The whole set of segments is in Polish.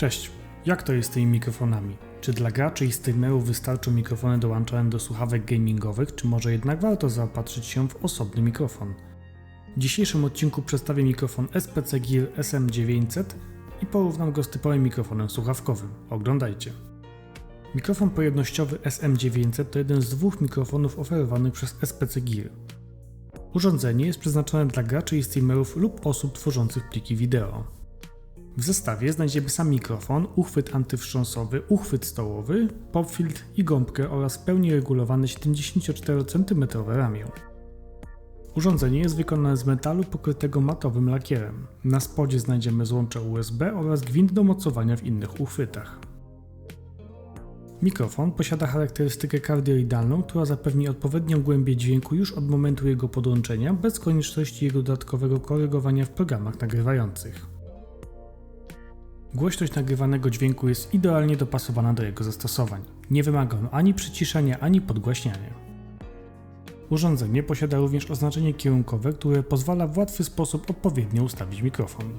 Cześć, jak to jest z tymi mikrofonami? Czy dla graczy i streamerów wystarczą mikrofony dołączane do słuchawek gamingowych, czy może jednak warto zaopatrzyć się w osobny mikrofon? W dzisiejszym odcinku przedstawię mikrofon SPC Gear SM900 i porównam go z typowym mikrofonem słuchawkowym. Oglądajcie. Mikrofon pojemnościowy SM900 to jeden z dwóch mikrofonów oferowanych przez SPC Gear. Urządzenie jest przeznaczone dla graczy i streamerów lub osób tworzących pliki wideo. W zestawie znajdziemy sam mikrofon, uchwyt antywstrząsowy, uchwyt stołowy, popfiltr i gąbkę oraz pełni regulowane 74 cm ramię. Urządzenie jest wykonane z metalu pokrytego matowym lakierem. Na spodzie znajdziemy złącze USB oraz gwint do mocowania w innych uchwytach. Mikrofon posiada charakterystykę kardioidalną, która zapewni odpowiednią głębię dźwięku już od momentu jego podłączenia, bez konieczności jego dodatkowego korygowania w programach nagrywających. Głośność nagrywanego dźwięku jest idealnie dopasowana do jego zastosowań. Nie wymaga on ani przyciszania, ani podgłaśniania. Urządzenie posiada również oznaczenie kierunkowe, które pozwala w łatwy sposób odpowiednio ustawić mikrofon.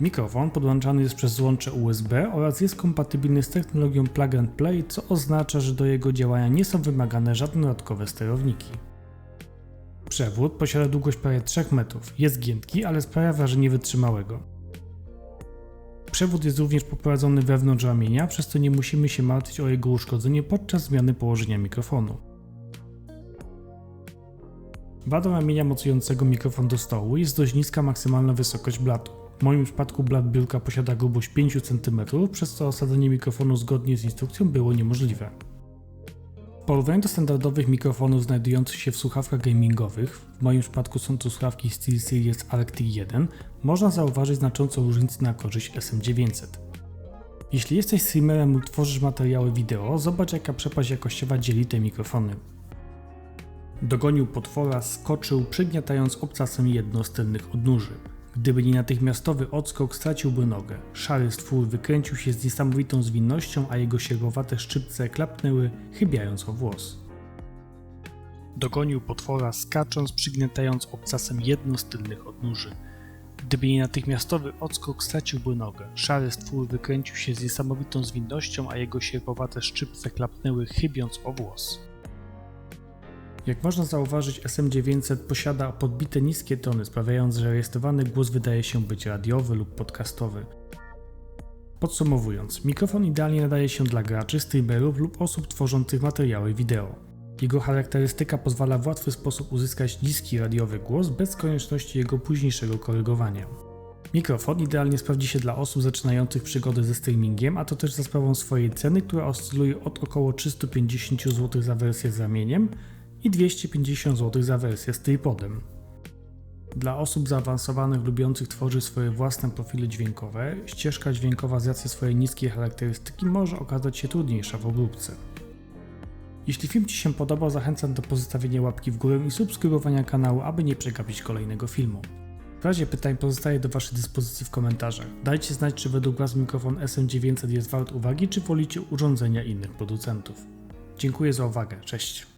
Mikrofon podłączany jest przez złącze USB oraz jest kompatybilny z technologią plug and play, co oznacza, że do jego działania nie są wymagane żadne dodatkowe sterowniki. Przewód posiada długość prawie 3 metrów, jest giętki, ale sprawia wrażenie wytrzymałego. Przewód jest również poprowadzony wewnątrz ramienia, przez co nie musimy się martwić o jego uszkodzenie podczas zmiany położenia mikrofonu. Wadą ramienia mocującego mikrofon do stołu jest dość niska maksymalna wysokość blatu. W moim przypadku blat biurka posiada grubość 5 cm, przez co osadzenie mikrofonu zgodnie z instrukcją było niemożliwe. Porównaniu do standardowych mikrofonów znajdujących się w słuchawkach gamingowych, w moim przypadku są to słuchawki SteelSeries Arctic 1, można zauważyć znaczącą różnicę na korzyść SM900. Jeśli jesteś streamerem lub tworzysz materiały wideo, zobacz jaka przepaść jakościowa dzieli te mikrofony. Dogonił potwora, skoczył, przygniatając obcasem jedno z tylnych odnóży. Gdyby nie natychmiastowy odskok, straciłby nogę. Szary stwór wykręcił się z niesamowitą zwinnością, a jego sierowate szczypce klapnęły, chybiając o włos. Dogonił potwora, skacząc, przygniatając obcasem jedno z tylnych odnóży. Gdyby nie natychmiastowy odskok, straciłby nogę. Szary stwór wykręcił się z niesamowitą zwinnością, a jego sierpowate szczypce klapnęły, chybiąc o włos. Jak można zauważyć, SM900 posiada podbite niskie tony, sprawiając, że rejestrowany głos wydaje się być radiowy lub podcastowy. Podsumowując, mikrofon idealnie nadaje się dla graczy, streamerów lub osób tworzących materiały wideo. Jego charakterystyka pozwala w łatwy sposób uzyskać niski radiowy głos bez konieczności jego późniejszego korygowania. Mikrofon idealnie sprawdzi się dla osób zaczynających przygodę ze streamingiem, a to też za sprawą swojej ceny, która oscyluje od około 350 zł za wersję z ramieniem i 250 zł za wersję z tripodem. Dla osób zaawansowanych lubiących tworzyć swoje własne profile dźwiękowe, ścieżka dźwiękowa z racji swojej niskiej charakterystyki może okazać się trudniejsza w obróbce. Jeśli film Ci się podobał, zachęcam do pozostawienia łapki w górę i subskrybowania kanału, aby nie przegapić kolejnego filmu. W razie pytań pozostaję do Waszej dyspozycji w komentarzach. Dajcie znać, czy według Was mikrofon SM900 jest wart uwagi, czy wolicie urządzenia innych producentów. Dziękuję za uwagę, cześć.